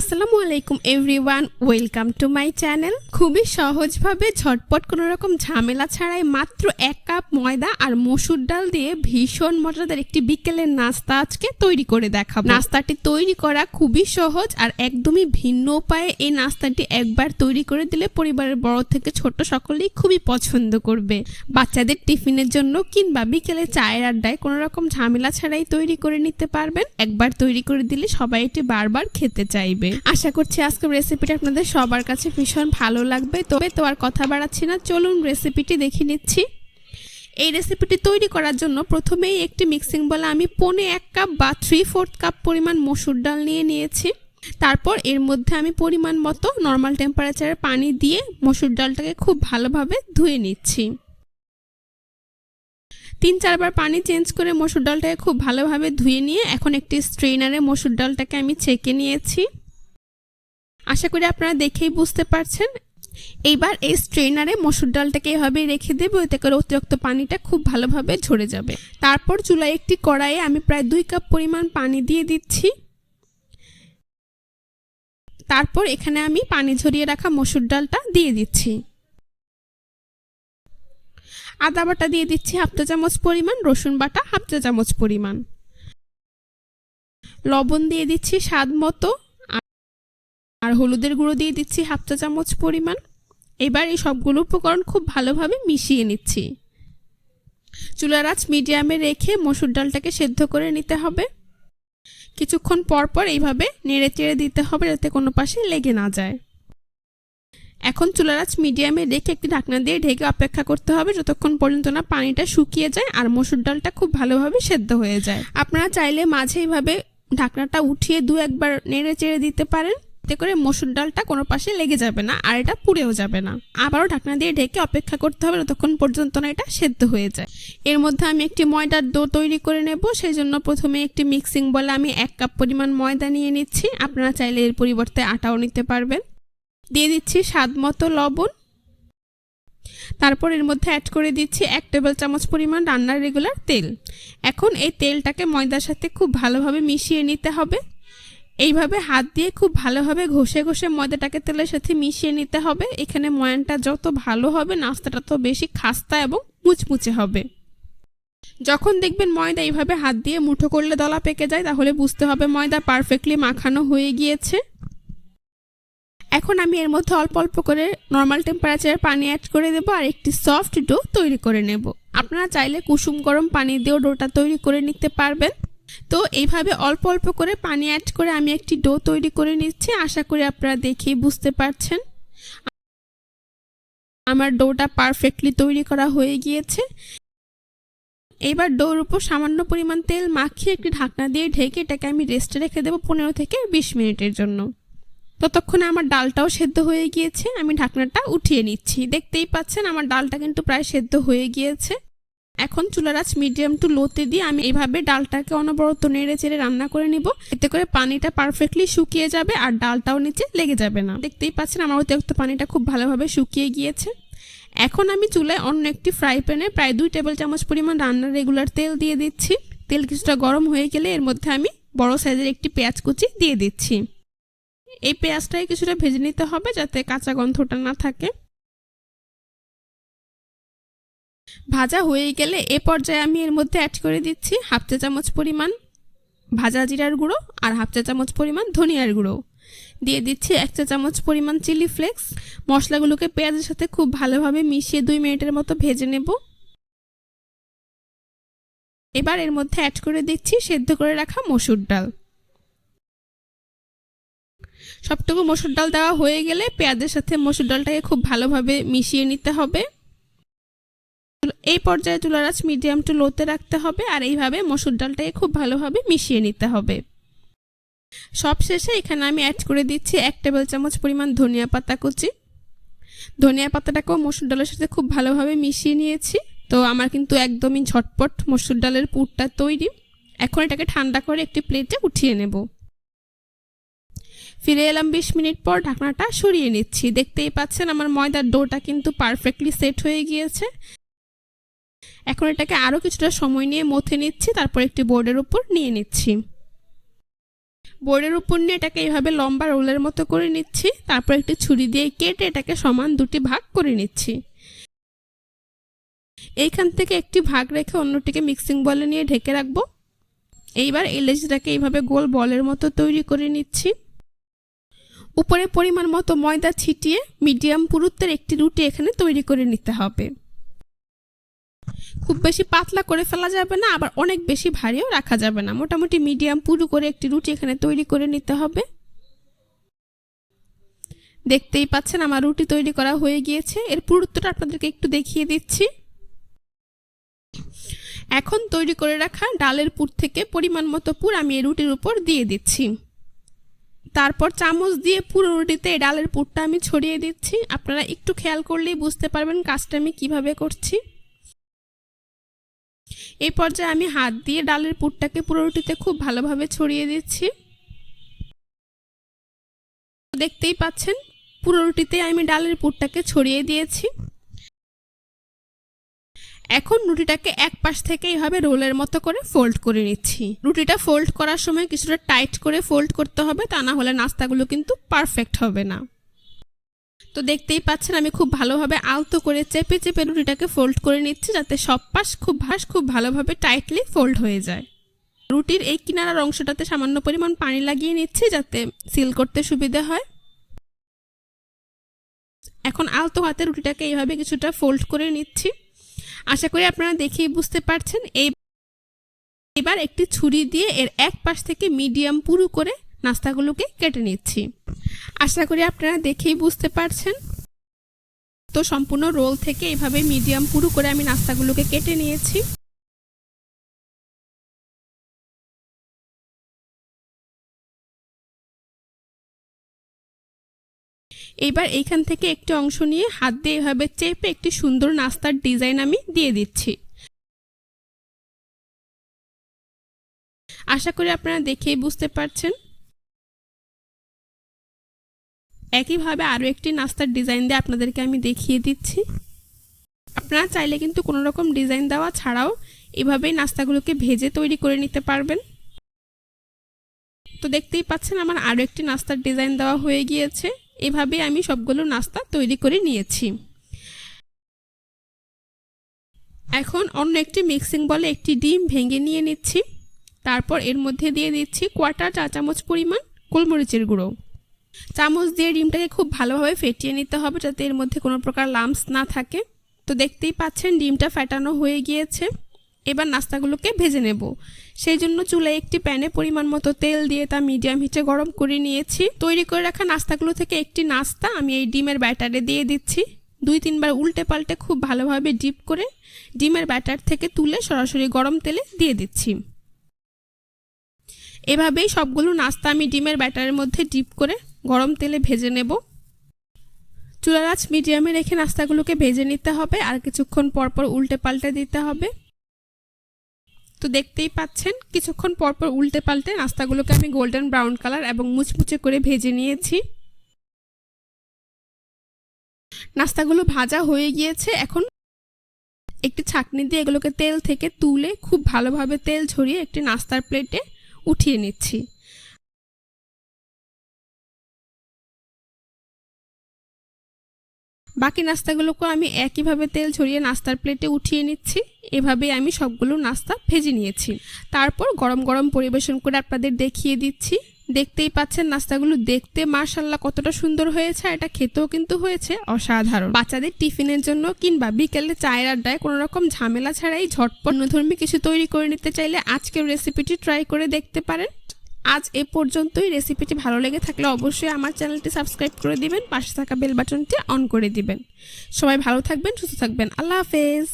আসসালামু আলাইকুম everyone welcome to my channel খুবই সহজভাবে ঝটপট কোনো রকম ঝামেলা ছাড়াই মাত্র এক কাপ ময়দা আর মসুর ডাল দিয়ে ভীষণ মজাদার একটি বিকেলের নাস্তা আজকে তৈরি করে দেখাবো। নাস্তাটি তৈরি করা খুবই সহজ আর একদমই ভিন্ন উপায়ে এই নাস্তাটি একবার তৈরি করে দিলে পরিবারের বড় থেকে ছোট সকলেই খুবই পছন্দ করবে। বাচ্চাদের টিফিনের জন্য কিংবা বিকেলে চায়ের আড্ডায় কোনো রকম ঝামেলা ছাড়াই তৈরি করে নিতে পারবেন। একবার তৈরি করে দিলে সবাই এটি বারবার খেতে চাইবে। আশা করছি আজকের রেসিপিটা আপনাদের সবার কাছে ভীষণ ভালো লাগবে। তবে তো আর কথা বাড়াচ্ছি না, চলুন রেসিপিটি দেখে নিচ্ছি। এই রেসিপিটি তৈরি করার জন্য প্রথমেই একটি মিক্সিং বলে আমি পনে এক কাপ বা থ্রি ফোর্থ কাপ পরিমাণ মসুর ডাল নিয়ে নিয়েছি। তারপর এর মধ্যে আমি পরিমাণ মতো নর্মাল টেম্পারেচারে পানি দিয়ে মসুর ডালটাকে খুব ভালোভাবে ধুয়ে নিচ্ছি। তিন চারবার পানি চেঞ্জ করে মসুর ডালটাকে খুব ভালোভাবে ধুয়ে নিয়ে এখন একটি স্ট্রেনারে মসুর ডালটাকে আমি ছেঁকে নিয়েছি। আশা করি আপনারা দেখেই বুঝতে পারছেন। এইবার এই স্ট্রেনারে মসুর ডালটাকে এভাবে রেখে দেবো, এতে করে অতিরিক্ত পানিটা খুব ভালোভাবে ঝরে যাবে। তারপর চুলায় একটি কড়াইয়ে আমি প্রায় দুই কাপ পরিমাণ পানি দিয়ে দিচ্ছি। তারপর এখানে আমি পানি ঝরিয়ে রাখা মসুর ডালটা দিয়ে দিচ্ছি। আদা বাটা দিয়ে দিচ্ছি হাফ চা চামচ পরিমাণ, রসুন বাটা হাফ চা চামচ পরিমাণ। লবণ দিয়ে দিচ্ছি স্বাদ মতো। আর হলুদের গুঁড়ো দিয়ে দিচ্ছি হাফ চা চামচ পরিমাণ। এবার এই সবগুলো উপকরণ খুব ভালোভাবে মিশিয়ে নিচ্ছি। চুলার আঁচ মিডিয়ামে রেখে মসুর ডালটাকে সেদ্ধ করে নিতে হবে। কিছুক্ষণ পর পর এইভাবে নেড়ে চেড়ে দিতে হবে যাতে কোনো পাশে লেগে না যায়। এখন চুলার আঁচ মিডিয়ামে রেখে একটি ঢাকনা দিয়ে ঢেকে অপেক্ষা করতে হবে যতক্ষণ পর্যন্ত না পানিটা শুকিয়ে যায় আর মসুর ডালটা খুব ভালোভাবে সেদ্ধ হয়ে যায়। আপনারা চাইলে মাঝে এইভাবে ঢাকনাটা উঠিয়ে দু একবার নেড়ে চেড়ে দিতে পারেন। এতে করে মসুর ডালটা কোনো পাশে লেগে যাবে না আর এটা পুড়েও যাবে না। আবারও ঢাকনা দিয়ে ঢেকে অপেক্ষা করতে হবে ততক্ষণ পর্যন্ত না এটা সেদ্ধ হয়ে যায়। এর মধ্যে আমি একটি ময়দার ডো তৈরি করে নেব। সেই জন্য প্রথমে একটি মিক্সিং বলে আমি এক কাপ পরিমাণ ময়দা নিয়ে নিচ্ছি। আপনারা চাইলে এর পরিবর্তে আটাও নিতে পারবেন। দিয়ে দিচ্ছি স্বাদ মতো লবণ। তারপর এর মধ্যে অ্যাড করে দিচ্ছি এক টেবিল চামচ পরিমাণ রান্নার রেগুলার তেল। এখন এই তেলটাকে ময়দার সাথে খুব ভালোভাবে মিশিয়ে নিতে হবে। এইভাবে হাত দিয়ে খুব ভালোভাবে ঘষে ঘষে ময়দাটাকে তেলের সাথে মিশিয়ে নিতে হবে। এখানে ময়ানটা যত ভালো হবে, নাস্তাটা তো বেশি খাস্তা এবং মুচমুচে হবে। যখন দেখবেন ময়দা এইভাবে হাত দিয়ে মুঠো করলে দলা পেকে যায়, তাহলে বুঝতে হবে ময়দা পারফেক্টলি মাখানো হয়ে গিয়েছে। এখন আমি এর মধ্যে অল্প অল্প করে নর্মাল টেম্পারেচারে পানি অ্যাড করে দেবো আর একটি সফট ডো তৈরি করে নেব। আপনারা চাইলে কুসুম গরম পানি দিয়েও ডোটা তৈরি করে নিতে পারবেন। তো এইভাবে অল্প অল্প করে পানি অ্যাড করে আমি একটি ডো তৈরি করে নিচ্ছি। আশা করি আপনারা দেখেই বুঝতে পারছেন। আমার ডোটা পারফেক্টলি তৈরি করা হয়ে গিয়েছে। এবার ডোর উপর সামান্য পরিমাণ তেল মাখিয়ে একটি ঢাকনা দিয়ে ঢেকে এটাকে আমি রেস্টে রেখে দেবো পনেরো থেকে বিশ মিনিটের জন্য। ততক্ষণে আমার ডালটাও সেদ্ধ হয়ে গিয়েছে। আমি ঢাকনাটা উঠিয়ে নিচ্ছি। দেখতেই পাচ্ছেন আমার ডালটা কিন্তু প্রায় সেদ্ধ হয়ে গিয়েছে। এখন চুলার আঁচ মিডিয়াম টু লোতে দিয়ে আমি এইভাবে ডালটাকে অনবরত নেড়ে চেড়ে রান্না করে নিব। এতে করে পানিটা পারফেক্টলি শুকিয়ে যাবে আর ডালটাও নিচে লেগে যাবে না। দেখতেই পাচ্ছেন আমার অতিরিক্ত পানিটা খুব ভালোভাবে শুকিয়ে গিয়েছে। এখন আমি চুলায় অন্য একটি ফ্রাই প্যানে প্রায় দুই টেবিল চামচ পরিমাণ রান্নার রেগুলার তেল দিয়ে দিচ্ছি। তেল কিছুটা গরম হয়ে গেলে এর মধ্যে আমি বড় সাইজের একটি পেঁয়াজ কুচি দিয়ে দিচ্ছি। এই পেঁয়াজটাকে কিছুটা ভেজে নিতে হবে যাতে কাঁচা গন্ধটা না থাকে। ভাজা হয়ে গেলে এ পর্যায়ে আমি এর মধ্যে অ্যাড করে দিচ্ছি হাফ চা চামচ পরিমাণ ভাজা জিরার গুঁড়ো আর হাফ চা চামচ পরিমাণ ধনিয়ার গুঁড়ো। দিয়ে দিচ্ছি এক চা চামচ পরিমাণ চিলি ফ্লেক্স মশলাগুলোকে পেঁয়াজের সাথে খুব ভালোভাবে মিশিয়ে দুই মিনিটের মতো ভেজে নেব। এবার এর মধ্যে অ্যাড করে দিচ্ছি সেদ্ধ করে রাখা মসুর ডাল। সবটুকু মসুর ডাল দেওয়া হয়ে গেলে পেঁয়াজের সাথে মসুর ডালটাকে খুব ভালোভাবে মিশিয়ে নিতে হবে। এই পর্যায়ে চুলার আঁচ মিডিয়াম টু লোতে রাখতে হবে আর এইভাবে মসুর ডালটাকে খুব ভালোভাবে মিশিয়ে নিতে হবে। সব শেষে এখানে আমি অ্যাড করে দিচ্ছি এক টেবিল চামচ পরিমাণ ধনিয়া পাতা কুচি। ধনিয়া পাতাটাকেও মসুর ডালের সাথে খুব ভালোভাবে মিশিয়ে নিয়েছি। তো আমার কিন্তু একদমই ঝটপট মসুর ডালের পুরটা তৈরি। এখন এটাকে ঠান্ডা করে একটি প্লেটে উঠিয়ে নেব। ফিরে এলাম বিশ মিনিট পর ঢাকনাটা সরিয়ে নিচ্ছি। দেখতেই পাচ্ছেন আমার ময়দার ডোটা কিন্তু পারফেক্টলি সেট হয়ে গিয়েছে। এখন এটাকে আরও কিছুটা সময় নিয়ে মথে নিচ্ছি, তারপর একটি বোর্ডের উপর নিয়ে নিচ্ছি। বোর্ডের উপর নিয়ে এটাকে এইভাবে লম্বা রোলের মতো করে নিচ্ছি, তারপর একটি ছুরি দিয়ে কেটে এটাকে সমান দুটি ভাগ করে নিচ্ছি। এইখান থেকে একটি ভাগ রেখে অন্যটিকে মিক্সিং বলে নিয়ে ঢেকে রাখব। এইবার এই এইভাবে গোল বলের মতো তৈরি করে নিচ্ছি। উপরে পরিমাণ মতো ময়দা ছিটিয়ে মিডিয়াম পুরুত্বের একটি রুটি এখানে তৈরি করে নিতে হবে। খুব বেশি পাতলা করে ফেলা যাবে না, আবার অনেক বেশি ভারীও রাখা যাবে না। মোটামুটি মিডিয়াম পুরু করে একটি রুটি এখানে তৈরি করে নিতে হবে। দেখতেই পাচ্ছেন আমার রুটি তৈরি করা হয়ে গিয়েছে। এর পুরুত্বটা আপনাদেরকে একটু দেখিয়ে দিচ্ছি। এখন তৈরি করে রাখা ডালের পুর থেকে পরিমাণ মতো পুর আমি এই রুটির উপর দিয়ে দিচ্ছি। তারপর চামচ দিয়ে পুরো রুটিতে ডালের পুরটা আমি ছড়িয়ে দিচ্ছি। আপনারা একটু খেয়াল করলেই বুঝতে পারবেন কাজটা আমি কীভাবে করছি। এই পর্যায়ে আমি হাত দিয়ে ডালের পুরটাকে পুরো রুটিতে খুব ভালোভাবে ছড়িয়ে দিচ্ছি। দেখতেই পাচ্ছেন, পুরো রুটিতে আমি ডালের পুরটাকে ছড়িয়ে দিয়েছি। এখন রুটিটাকে এক পাশ থেকে এইভাবে রোলের মতো করে ফোল্ড করে নিচ্ছি। রুটিটা ফোল্ড করার সময় কিছুটা টাইট করে ফোল্ড করতে হবে, তা না হলে নাস্তাগুলো কিন্তু পারফেক্ট হবে না। তো দেখতেই পাচ্ছেন, আমি খুব ভালোভাবে আলতো করে চেপে চেপে রুটিটাকে ফোল্ড করে নিচ্ছি যাতে সব পাশ খুব ভাস খুব ভালোভাবে টাইটলি ফোল্ড হয়ে যায়। রুটির এই কিনারার অংশটাতে সামান্য পরিমাণ পানি লাগিয়ে নিচ্ছি যাতে সিল করতে সুবিধা হয়। এখন আলতো হাতে রুটিটাকে এইভাবে কিছুটা ফোল্ড করে নিচ্ছি। আশা করি আপনারা দেখেই বুঝতে পারছেন, এই এবার একটি ছুরি দিয়ে এর এক পাশ থেকে মিডিয়াম পুরু করে নাস্তাগুলোকে কেটে নিচ্ছি। আশা করি আপনারা দেখেই বুঝতে পারছেন। তো সম্পূর্ণ রোল থেকে এইভাবে মিডিয়াম পুরু করে আমি নাস্তাগুলোকে কেটে নিয়েছি। এবার এইখান থেকে একটি অংশ নিয়ে হাত দিয়ে এভাবে চেপে একটি সুন্দর নাস্তার ডিজাইন আমি দিয়ে দিচ্ছি। আশা করি আপনারা দেখেই বুঝতে পারছেন। একইভাবে আরও একটি নাস্তার ডিজাইন দিয়ে আপনাদেরকে আমি দেখিয়ে দিচ্ছি। আপনারা চাইলে কিন্তু কোনো রকম ডিজাইন দেওয়া ছাড়াও এভাবেই নাস্তাগুলোকে ভেজে তৈরি করে নিতে পারবেন। তো দেখতেই পাচ্ছেন আমার আরও একটি নাস্তার ডিজাইন দেওয়া হয়ে গিয়েছে। এভাবে আমি সবগুলো নাস্তা তৈরি করে নিয়েছি। এখন অন্য একটি মিক্সিং বলে একটি ডিম ভেঙে নিয়ে নিচ্ছি। তারপর এর মধ্যে দিয়ে দিচ্ছি কোয়াটার চা চামচ পরিমাণ গোলমরিচের গুঁড়ো। চামচ দিয়ে ডিমটাকে খুব ভালোভাবে ফেটিয়ে নিতে হবে যাতে এর মধ্যে কোনো প্রকার লাম্পস না থাকে। তো দেখতেই পাচ্ছেন ডিমটা ফেটানো হয়ে গিয়েছে। এবার নাস্তাগুলোকে ভেজে নেব। সেই জন্য চুলায় একটি প্যানে পরিমাণ মতো তেল দিয়ে তা মিডিয়াম হিটে গরম করে নিয়েছি। তৈরি করে রাখা নাস্তাগুলো থেকে একটি নাস্তা আমি এই ডিমের ব্যাটারে দিয়ে দিচ্ছি। দুই তিনবার উল্টে পাল্টে খুব ভালোভাবে ডিপ করে ডিমের ব্যাটার থেকে তুলে সরাসরি গরম তেলে দিয়ে দিচ্ছি। এভাবেই সবগুলো নাস্তা আমি ডিমের ব্যাটারের মধ্যে ডিপ করে গরম তেলে ভেজে নেব। চুলার আঁচ মিডিয়ামে রেখে নাস্তাগুলোকে ভেজে নিতে হবে আর কিছুক্ষণ পরপর উল্টে পাল্টে দিতে হবে। তো দেখতেই পাচ্ছেন, কিছুক্ষণ পরপর উল্টে পাল্টে নাস্তাগুলোকে আমি গোল্ডেন ব্রাউন কালার এবং মুচমুচে করে ভেজে নিয়েছি। নাস্তাগুলো ভাজা হয়ে গিয়েছে। এখন একটি ছাকনি দিয়ে এগুলোকে তেল থেকে তুলে খুব ভালোভাবে তেল ছড়িয়ে একটি নাস্তার প্লেটে উঠিয়ে নিচ্ছি। বাকি নাস্তাগুলোকেও আমি একইভাবে তেল ছড়িয়ে নাস্তার প্লেটে উঠিয়ে নিচ্ছি। এভাবেই আমি সবগুলো নাস্তা ভেজে নিয়েছি। তারপর গরম গরম পরিবেশন করে আপনাদের দেখিয়ে দিচ্ছি। দেখতেই পাচ্ছেন নাস্তাগুলো দেখতে মার্শাল্লাহ কতটা সুন্দর হয়েছে এটা খেতেও কিন্তু হয়েছে অসাধারণ। বাচ্চাদের টিফিনের জন্য কিংবা বিকেলে চায়ের আড্ডায় কোনো রকম ঝামেলা ছাড়াই ঝটপট কিছু তৈরি করে নিতে চাইলে আজকের রেসিপিটি ট্রাই করে দেখতে পারেন। আজ এ পর্যন্তই। রেসিপিটি ভালো লেগে থাকলে অবশ্যই আমার চ্যানেলটি সাবস্ক্রাইব করে দিবেন, পাশে থাকা বেল বাটনটি অন করে দিবেন। সবাই ভালো থাকবেন, সুস্থ থাকবেন। আল্লাহ হাফেজ।